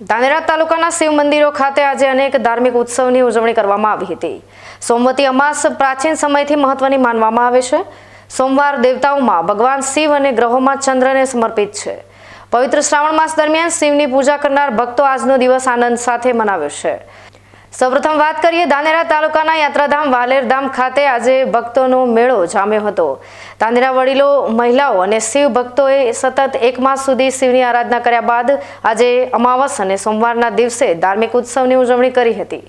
ધાનેરા તાલુકાના શિવ મંદિરો ખાતે આજે અનેક ધાર્મિક ઉત્સવની ઉજવણી કરવામાં આવી હતી. સોમવતી અમાસ પ્રાચીન સમયથી મહત્વની માનવામાં આવે છે. સોમવાર દેવતાઓમાં ભગવાન શિવ અને ગ્રહોમાં ચંદ્રને સમર્પિત છે. પવિત્ર શ્રાવણ માસ દરમિયાન શિવની પૂજા કરનાર ભક્તો આજનો દિવસ આનંદ સાથે મનાવ્યો છે. સૌપ્રથમ વાત કરીએ ધાનેરા તાલુકાના યાત્રાધામ વાલેરધામ ખાતે આજે ભક્તોનો મેળો જામ્યો હતો. ધાનેરા વડીલો, મહિલાઓ અને શિવ ભક્તોએ સતત એક માસ સુધી શિવની આરાધના કર્યા બાદ આજે અમાવસ અને સોમવારના દિવસે ધાર્મિક ઉત્સવની ઉજવણી કરી હતી.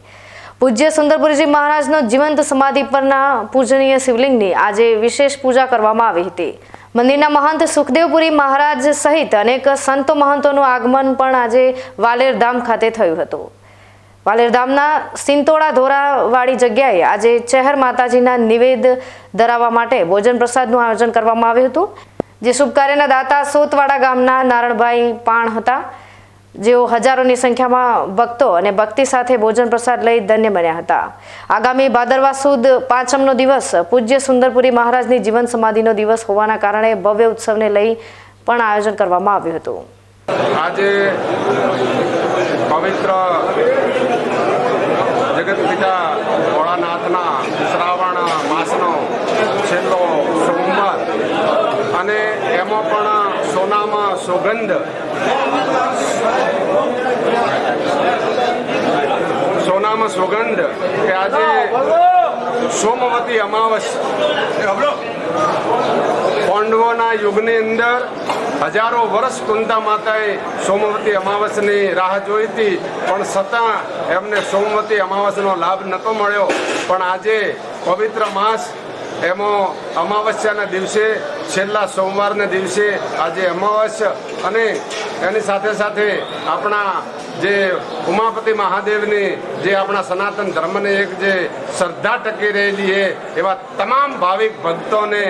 પૂજ્ય સુંદરપુરીજી મહારાજનો જીવંત સમાધિ પરના પૂજનીય શિવલિંગની આજે વિશેષ પૂજા કરવામાં આવી હતી. મંદિરના મહંત સુખદેવપુરી મહારાજ સહિત અનેક સંતો મહંતોનું આગમન પણ આજે વાલેરધામ ખાતે થયું હતું. વાલેરધામના સિંતોડા ધોરાવાળી જગ્યાએ આજે ચહેર માતાજીના નિવેદ ધરાવવા માટે ભોજન પ્રસાદનું આયોજન કરવામાં આવ્યું હતું, જે શુભ કાર્યના દાતા સોતવાડા ગામના નારણભાઈ પાણ હતા. જેઓ હજારોની સંખ્યામાં ભક્તો અને ભક્તિ સાથે ભોજન પ્રસાદ લઈ ધન્ય બન્યા હતા. આગામી ભાદરવા સુદ પાંચમનો દિવસ પૂજ્ય સુંદરપુરી મહારાજની જીવન સમાધિનો દિવસ હોવાના કારણે ભવ્ય ઉત્સવને લઈ પણ આયોજન કરવામાં આવ્યું હતું. આજે પવિત્ર જગતપિતા ભોળાનાથના શ્રાવણ માસનો છેલ્લો સોમવાર. અને એમાં પણ સોનામાં સુગંધ. સોનામાં સુગંધ કે આજે સોમવતી અમાવસ. પાંડવોના યુગની અંદર હજારો વર્ષ કુંતા માતાએ સોમવતી અમાવસની રાહ જોઈ હતી, પણ છતાં એમને સોમવતી અમાવસનો લાભ નહોતો મળ્યો. પણ આજે પવિત્ર માસ, એમાં અમાવસ્યાના દિવસે, છેલ્લા સોમવારના દિવસે આજે અમાવસ્ય અને એની સાથે સાથે આપણા જે ઉમાપતિ મહાદેવની જે આપણા સનાતન ધર્મને એક જે શ્રદ્ધા ટકી રહેલી છે, એવા તમામ ભાવિક ભક્તોને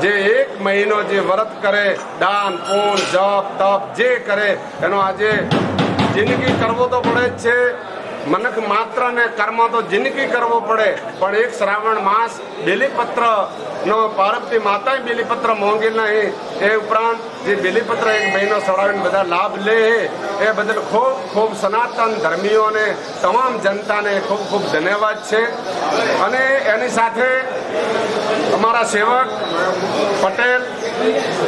જે એક મહિનો જે વ્રત કરે, દાન, પૂન, જપ, તપ, જે કરે, એનો આજે જિંદગી કરવો તો પડે જ છે. મનક માત્ર ને કર્મ તો જિંદગી કરવો પડે, પણ એક શ્રાવણ માસ બેલીપત્ર નો પાર્વતી માતાએ બેલીપત્ર મોંઘી નહીં. એ ઉપરાંત જે બેલીપત્ર એક મહિનો સડાવીને બધા લાભ લે, એ બદલ ખૂબ ખૂબ સનાતન ધર્મીઓને, તમામ જનતાને ખૂબ ખૂબ ધન્યવાદ છે. અને એની સાથે અમારા સેવક પટેલ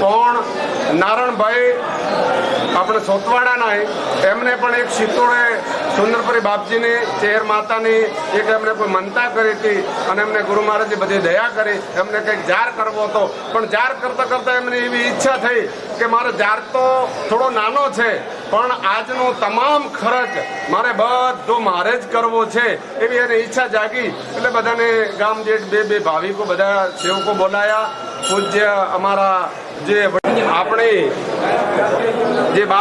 કોણ નારણભાઈ આપણે સોતવાડાના એમને પણ એક સિત્તોડે સુંદરપુરી બાપજીની ચેર માતાની એક એમને કોઈ મનતા કરી હતી અને એમને ગુરુ મહારાજે બધી દયા કરી, એમને કંઈક જાર કરવો હતો. પણ જાર કરતાં કરતાં એમની એવી ઈચ્છા થઈ કે મારો જાર તો થોડો નાનો છે, પણ આજનો તમામ ખર્ચ મારે બધો મારે જ કરવો છે એવી એની ઈચ્છા જાગી. એટલે બધાને ગામ જેઠ બે બે ભાવિકો, બધા સેવકો બોલાયા. પૂજ્ય અમારા જે આપણી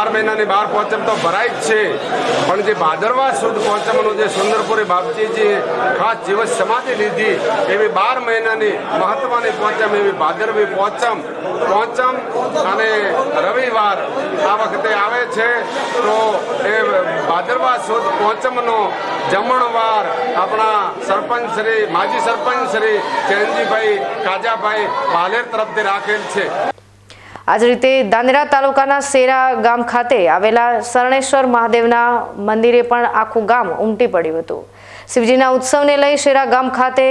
બાર મહિનાની બહાર પહોંચમ તો ભરાય જ છે. પણ જે ભાદરવા સુદ પોચમનું જે સુંદરપુરી બાપજી જે ખાસ જીવન સમાધિ લીધી, એવી બાર મહિનાની મહત્વની પહોંચમ એવી ભાદરવી પહોંચમ પહોંચમ અને રવિવાર આ વખતે આવે છે, તો એ ભાદરવા સુદ પહોંચમનો જમણવાર આપણા સરપંચ શ્રી, માજી સરપંચ શ્રી ચેનજીભાઈ કાજાભાઈ પાલેર તરફથી રાખેલ છે. આજ રીતે દાંદેરા તાલુકાના સેરા ગામ ખાતે આવેલા શરણેશ્વર મહાદેવના મંદિરે પણ આખું ગામ ઉમટી પડ્યું હતું. શિવજીના ઉત્સવને લઈ શેરા ગામ ખાતે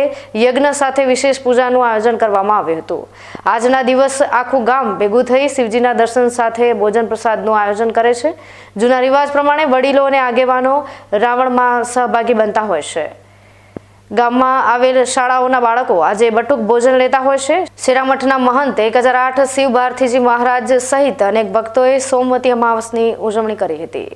યજ્ઞ સાથે વિશેષ પૂજાનું આયોજન કરવામાં આવ્યું હતું. આજના દિવસ આખું ગામ ભેગું થઈ શિવજીના દર્શન સાથે ભોજન પ્રસાદનું આયોજન કરે છે. જૂના રિવાજ પ્રમાણે વડીલો અને આગેવાનો રાવણમાં સહભાગી બનતા હોય છે. ગામમાં આવેલ શાળાઓના બાળકો આજે બટુક ભોજન લેતા હોય છે. શિરામઠના મહંત એક હજાર આઠ શિવ ભારતીજી મહારાજ સહિત અનેક ભક્તોએ સોમવતી અમાવસની ઉજવણી કરી હતી.